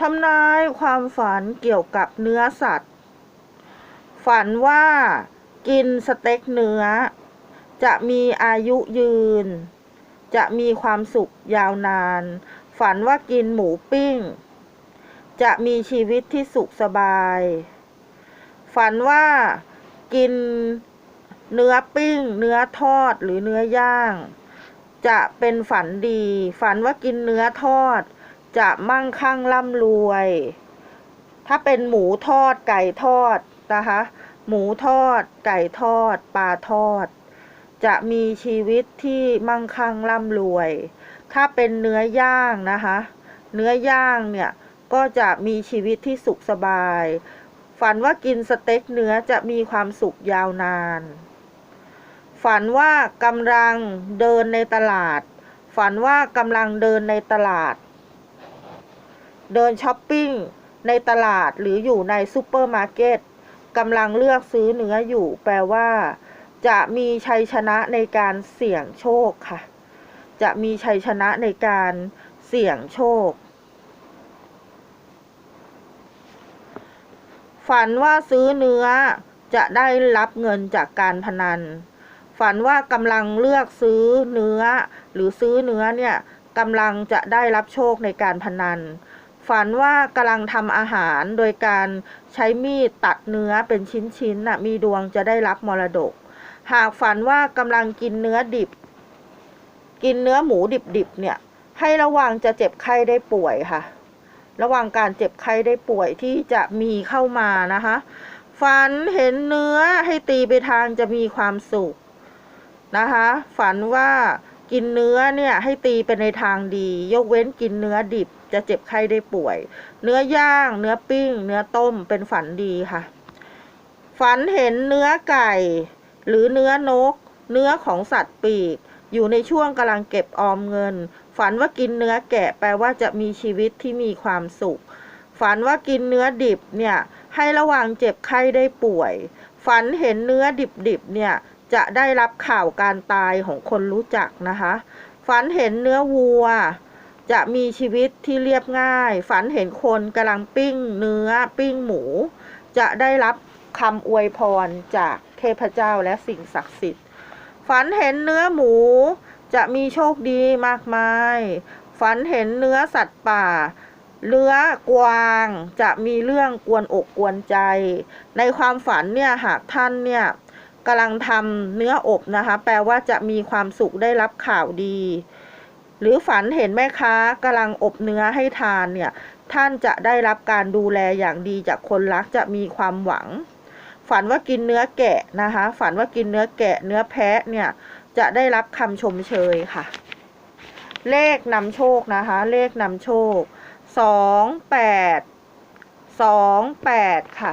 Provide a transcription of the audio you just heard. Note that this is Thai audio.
ทำนายความฝันเกี่ยวกับเนื้อสัตว์ ฝันว่ากินสเต็กเนื้อ จะมีอายุยืน จะมีความสุขยาวนาน ฝันว่ากินหมูปิ้ง จะมีชีวิตที่สุขสบาย ฝันว่ากินเนื้อปิ้ง เนื้อทอดหรือเนื้อย่าง จะเป็นฝันดี ฝันว่ากินเนื้อทอด จะมั่งคั่งร่ำรวย ถ้าเป็นหมูทอดไก่ทอดนะคะ หมูทอด ไก่ทอด ปลาทอด จะมีชีวิตที่มั่งคั่งร่ำรวย ถ้าเป็นเนื้อย่างนะคะ เนื้อย่างเนี่ยก็จะมีชีวิตที่สุขสบาย ฝันว่ากินสเต็กเนื้อจะมีความสุขยาวนาน ฝันว่ากำลังเดินในตลาด ฝันว่ากำลังเดินในตลาด เดินช้อปปิ้งในตลาดหรืออยู่ในซูเปอร์มาร์เก็ตกำลังเลือกซื้อเนื้ออยู่ แปลว่า จะมีชัยชนะในการเสี่ยงโชคค่ะ จะมีชัยชนะในการเสี่ยงโชค ฝันว่าซื้อเนื้อจะได้รับเงินจากการพนัน ฝันว่ากำลังเลือกซื้อเนื้อ หรือซื้อเนื้อเนี่ยกำลังจะได้รับโชคในการพนัน ฝันว่ากำลังทำอาหารโดยการใช้มีดตัดเนื้อเป็นชิ้นๆน่ะมีดวงจะได้รับมรดก หากฝันว่ากำลังกินเนื้อดิบ กินเนื้อหมูดิบๆเนี่ย ให้ระวังจะเจ็บไข้ได้ป่วยค่ะ ระวังการเจ็บไข้ได้ป่วยที่จะมีเข้ามานะคะฝันเห็นเนื้อให้ตีไปทางจะมีความสุขนะคะ ฝันว่า กินเนื้อเนี่ยให้ตีไปในทางดี ยกเว้นกินเนื้อดิบจะเจ็บไข้ได้ป่วย เนื้อย่าง เนื้อปิ้ง เนื้อต้มเป็นฝันดีค่ะ ฝันเห็นเนื้อไก่ หรือเนื้อนก เนื้อของสัตว์ปีก อยู่ในช่วงกำลังเก็บออมเงิน ฝันว่ากินเนื้อแกะแปลว่าจะมีชีวิตที่มีความสุข ฝันว่ากินเนื้อดิบเนี่ยให้ระวังเจ็บไข้ได้ป่วย ฝันเห็นเนื้อดิบๆเนี่ย จะได้รับข่าวการตายของคนรู้จักนะคะ ฝันเห็นเนื้อวัว จะมีชีวิตที่เรียบง่าย ฝันเห็นคนกำลังปิ้งเนื้อปิ้งหมู จะได้รับคำอวยพรจากเทพเจ้าและสิ่งศักดิ์สิทธิ์ ฝันเห็นเนื้อหมูจะมีโชคดีมากมาย ฝันเห็นเนื้อสัตว์ป่า เนื้อกวาง จะมีเรื่องกวนอกกวนใจ ในความฝันเนี่ยหากท่านเนี่ย กำลังทำเนื้ออบนะคะ แปลว่าจะมีความสุขได้รับข่าวดี หรือฝันเห็นแม่ค้ากำลังอบเนื้อให้ทานเนี่ย ท่านจะได้รับการดูแลอย่างดีจากคนรักจะมีความหวัง ฝันว่ากินเนื้อแกะนะคะ ฝันว่ากินเนื้อแกะเนื้อแพะเนี่ยจะได้รับคำชมเชยค่ะ เลขนำโชคนะคะ เลขนำโชคสองแปดสองแปดค่ะ